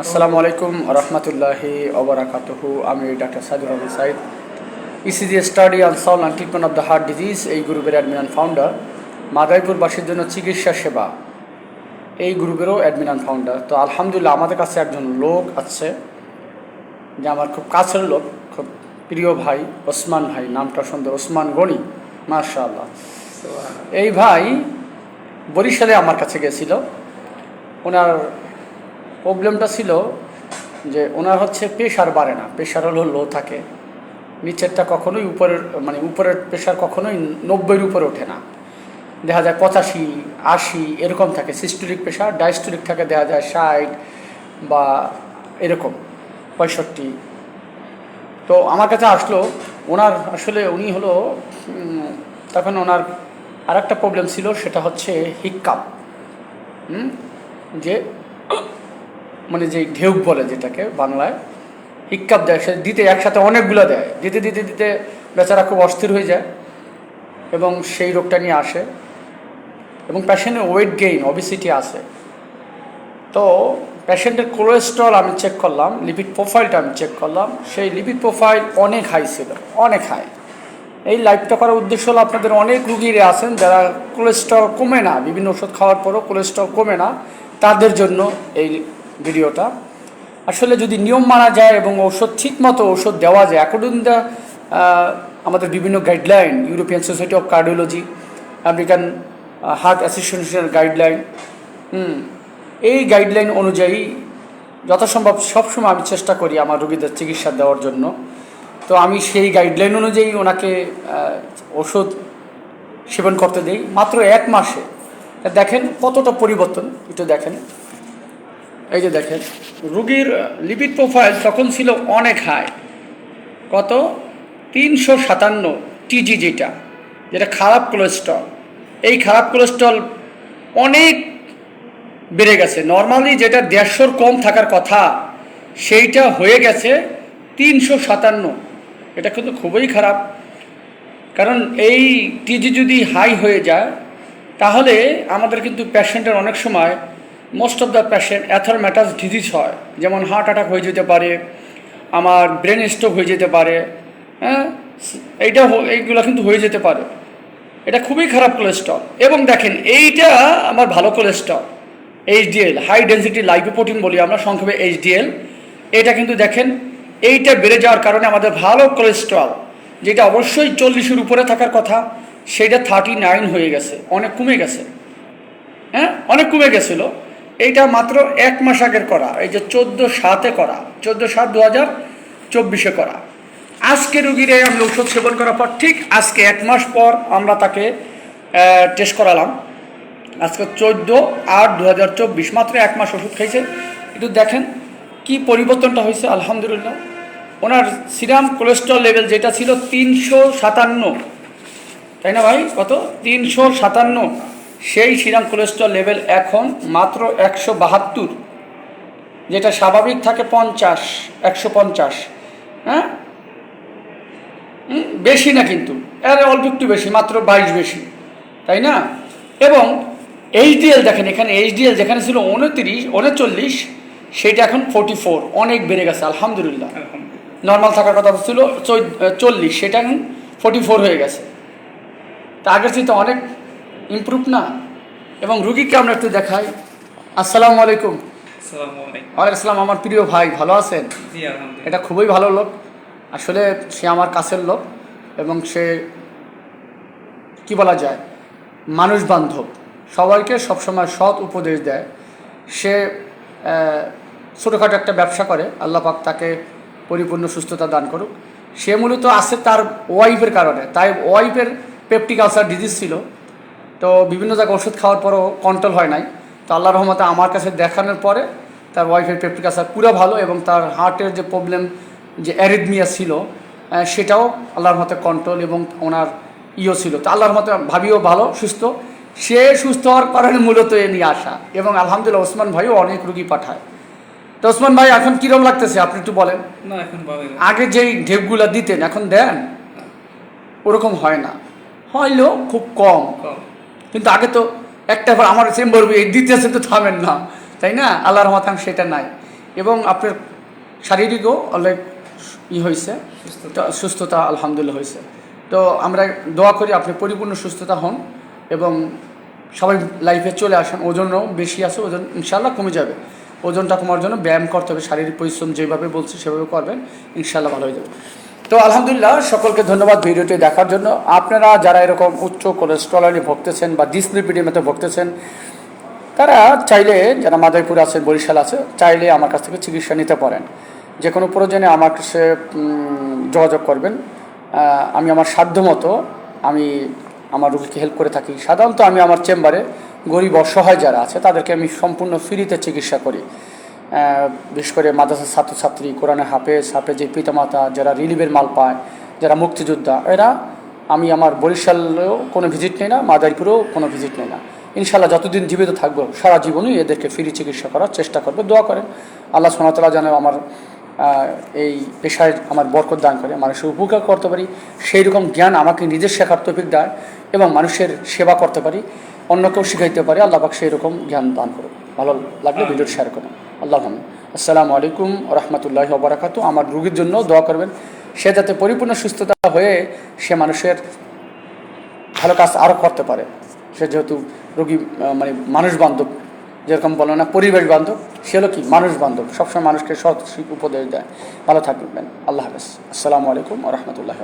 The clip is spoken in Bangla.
আসসালামু আলাইকুম রহমতুল্লাহি ওবরাকাতুহু আমি doctor Saidur Rahman Sayeed ECG study on soul and treatment of the heart disease এই গ্রুপের অ্যাডমিন অ্যান্ড ফাউন্ডার মাদারীপুরবাসীর জন্য চিকিৎসা সেবা, এই গ্রুপেরও অ্যাডমিন অ্যান্ড ফাউন্ডার তো আলহামদুলিল্লাহ, আমাদের কাছে একজন লোক আছে, যে আমার খুব কাছের লোক, খুব প্রিয় ভাই, ওসমান ভাই, নামটা সুন্দর ওসমান গণি মার্শাল্লাহ এই ভাই বরিশালে আমার কাছে গেছিল। ওনার প্রবলেমটা ছিল যে ওনার হচ্ছে প্রেশার বাড়ে না প্রেশার হলো লো থাকে। নিচেরটা কখনোই উপরের মানে উপরের প্রেশার কখনোই নব্বইয়ের উপরে ওঠে না। দেখা যায় পঁচাশি, আশি, এরকম থাকে। সিস্টোলিক প্রেশার ডায়াস্টোলিক থাকে, দেখা যায় ষাট বা এরকম, পঁয়ষট্টি। তো আমার কাছে আসলো, ওনার আসলে উনি হলো তখন ওনার আর একটা প্রবলেম ছিল, সেটা হচ্ছে হিক্কাপ যে মানে যে ঢেউক বলে যেটাকে বাংলায় হিক্কাপ দেয়, সে দিতে একসাথে অনেকগুলো দেয়। দিতে দিতে দিতে বেচারা খুব অস্থির হয়ে যায় এবং সেই রোগটা নিয়ে আসে। এবং প্যাশেন্টের ওয়েট গেইন অবিসিটি আছে। তো প্যাশেন্টের কোলেস্ট্রল আমি চেক করলাম লিপিড প্রোফাইলটা আমি চেক করলাম, সেই লিপিড প্রোফাইল অনেক হাই ছিল, অনেক হাই এই লাইভটা করার উদ্দেশ্য হলো আপনাদের অনেক রুগীরা আছেন যারা কোলেস্ট্রল কমে না, বিভিন্ন ওষুধ খাওয়ার পরও কোলেস্ট্রল কমে না, তাদের জন্য এই ভিডিওটা। আসলে যদি নিয়ম মানা যায় এবং ঔষধ ঠিক মতো ওষুধ দেওয়া যায় অ্যাকর্ডিং দ্য আমাদের বিভিন্ন guideline European society of cardiology American heart অ্যাসোসিয়েশনের গাইডলাইন এই গাইডলাইন অনুযায়ী যথাসম্ভব সবসময় আমি চেষ্টা করি আমার রোগীদের চিকিৎসা দেওয়ার জন্য। তো আমি সেই গাইডলাইন অনুযায়ী ওনাকে ওষুধ সেবন করতে দিই। মাত্র এক মাসে। দেখেন কতটা পরিবর্তন, একটু দেখেন। এই যে দেখেন, রুগীর লিপিড প্রোফাইল তখন ছিল অনেক হাই কত? তিনশো সাতান্ন টিজি যেটা যেটা খারাপ কোলেস্ট্রল এই খারাপ কোলেস্ট্রল অনেক বেড়ে গেছে। নর্মালি যেটা দেড়শোর কম থাকার কথা, সেইটা হয়ে গেছে তিনশো সাতান্ন। এটা কিন্তু খুবই খারাপ। কারণ এই টিজি যদি হাই হয়ে যায়, তাহলে আমাদের কিন্তু পেশেন্টের অনেক সময় most of the patient atheromatous disease হয়, যেমন হার্ট অ্যাটাক হয়ে যেতে পারে, আমার ব্রেন স্ট্রোক হয়ে যেতে পারে হ্যাঁ? এইটা এইগুলো কিন্তু হয়ে যেতে পারে। এটা খুবই খারাপ কোলেস্ট্রল এবং দেখেন, এইটা আমার ভালো cholesterol HDL high density lipoprotein বলি আমরা, সংক্ষেপে এইচডিএল এটা কিন্তু দেখেন, এইটা বেড়ে যাওয়ার কারণে আমাদের ভালো কোলেস্ট্রল যেটা অবশ্যই চল্লিশের উপরে থাকার কথা, সেটা থার্টি নাইন হয়ে গেছে, অনেক কমে গেছে। হ্যাঁ? অনেক কমে গেছিল। এইটা মাত্র এক মাস আগের করা, এই যে চোদ্দ সাতে করা, চোদ্দ সাত দু হাজার চব্বিশে করা। আজকে রুগীরে আমি ঔষধ সেবন করার পর ঠিক আজকে এক মাস পর আমরা তাকে টেস্ট করালাম। আজকে চোদ্দ আট দু হাজার চব্বিশ, মাত্র এক মাস ওষুধ খাইছে। একটু দেখেন কি পরিবর্তনটা হয়েছে, আলহামদুলিল্লাহ। ওনার সিরাম কোলেস্ট্রল লেভেল যেটা ছিল তিনশো সাতান্ন। তাই না ভাই? কত? তিনশো সাতান্ন। সেই সিরাম কোলেস্ট্রল লেভেল এখন মাত্র একশো বাহাত্তর যেটা স্বাভাবিক থাকে পঞ্চাশ একশো পঞ্চাশ হ্যাঁ? বেশি না কিন্তু এর অল্প একটু বেশি মাত্র বাইশ বেশি তাই না? এবং এইচডিএল দেখেন এখানে এইচডিএল যেখানে ছিল উনত্রিশ উনচল্লিশ সেটা এখন ফোর্টি ফোর অনেক বেড়ে গেছে আলহামদুলিল্লাহ। নর্মাল থাকার কথা ছিল চল্লিশ সেটা এখন ফোর্টি ফোর হয়ে গেছে। তা আগের চেয়ে অনেক ইমপ্রুভ না। এবং রুগীকে আমরা একটু দেখাই। আসসালামু আলাইকুম। আসসালামু ওয়ালাইকুম আসসালাম আমার প্রিয় ভাই ভালো আছেন? এটা খুবই ভালো লোক। আসলে সে আমার কাছের লোক এবং সে কি বলা যায়? মানুষ বান্ধব। সবাইকে সবসময় সৎ উপদেশ দেয়। সে ছোটোখাটো একটা ব্যবসা করে। আল্লাহ পাক তাকে পরিপূর্ণ সুস্থতা দান করুক। সে মূলত আছে তার ওয়াইফের কারণে। তাই ওয়াইফের পেপটিক আলসার ডিজিজ ছিল। তো বিভিন্ন জায়গায় ওষুধ খাওয়ার পরও কন্ট্রোল হয় নাই। তো আল্লাহ রহমতে আমার কাছে দেখানোর পরে তার ওয়াইফের পেপটিক আলসার পুরো ভালো এবং তার হার্টের যে প্রবলেম যে অ্যারিদমিয়া ছিল সেটাও আল্লাহর মতে কন্ট্রোল এবং ওনার ইও ছিল। তো আল্লাহর মতে ভাবিও ভালো সুস্থ। সে সুস্থ হওয়ার কারণে মূলত এ নিয়ে আসা এবং আলহামদুলিল্লাহ ওসমান ভাইও অনেক রুগী পাঠায়। তো ওসমান ভাই এখন কীরকম লাগতেছে? আপনি একটু বলেন। না এখন আগে যেই ঢেপগুলো দিতেন এখন দেন? ওরকম হয় না। হইলেও খুব কম। কিন্তু আগে তো একটা বার আমার চেম্বার এই দ্বিতীয় তো থামেন না তাই না? আল্লাহর এখন সেটা নাই। এবং আপনার শারীরিকও অনেক ই হয়েছে। সুস্থতা। সুস্থতা আলহামদুলিল্লাহ হয়েছে। তো আমরা দোয়া করি আপনি পরিপূর্ণ সুস্থতা হন এবং সবাই লাইফে চলে আসেন। ওজনও বেশি আছে ওজন ইনশাল্লাহ কমে যাবে। ওজনটা কমার জন্য ব্যায়াম করতে হবে। শারীরিক পরিশ্রম যেভাবে বলছি সেভাবে করবেন ইনশাল্লাহ ভালো হয়ে যাবে। তো আলহামদুলিল্লাহ, সকলকে ধন্যবাদ ভিডিওটি দেখার জন্য। আপনারা যারা এরকম উচ্চ কোলেস্ট্রল ভুগতেছেন বা ডিসলিপিডিয়ামতে ভুগতেছেন, তারা চাইলে যারা মাদারীপুর আছে, বরিশাল আছে, চাইলে আমার কাছ থেকে চিকিৎসা নিতে পারেন। যে কোনো প্রয়োজনে আমার কাছে যোগাযোগ করবেন। আমি আমার সাধ্য মতো আমি আমার রোগীকে হেল্প করে থাকি। সাধারণত আমি আমার চেম্বারে গরিব অসহায় যারা আছে, তাদেরকে আমি সম্পূর্ণ ফ্রিতে চিকিৎসা করি। বিশেষ করে মাদ্রাসার ছাত্রছাত্রী কোরআনে হাফেজ হাফেজের পিতামাতা যারা রিলিভের মাল পায় যারা মুক্তিযোদ্ধা এরা আমি আমার বরিশালেও কোনো ভিজিট নেই না মাদারীপুরেও কোনো ভিজিট নেই না। ইনশাল্লাহ যতদিন জীবিত থাকব সারা জীবনই এদেরকে ফ্রি চিকিৎসা করার চেষ্টা করবে। দোয়া করেন। আল্লাহ সোনাতলা যেন আমার এই পেশায় আমার বরকত দান করে মানুষের উপকার করতে পারি সেই রকম জ্ঞান আমাকে নিজের শেখার তফিক দেয় এবং মানুষের সেবা করতে পারি অন্যকেও শিখাইতে পারি আল্লাহ পাক সেই রকম জ্ঞান দান করুন ভালো লাগলে ভিডিও শেয়ার করুন। আল্লাহ আসসালামু আলাইকুম রহমতুল্লাহ বারাকাতু। আমার রুগীর জন্য দোয়া করবেন। সে যাতে পরিপূর্ণ সুস্থতা হয়ে সে মানুষের ভালো কাজ আরও করতে পারে। সে যেহেতু রোগী মানে মানুষ বান্ধব, যেরকম বলে না, পরিবেশ বান্ধব, সে হলো কি? মানুষ বান্ধব। সবসময় মানুষকে সৎ উপদেশ দেয়। ভালো থাকবেন। আল্লাহ হাফেজ। আসসালামু আলাইকুম রহমতুল্লাহ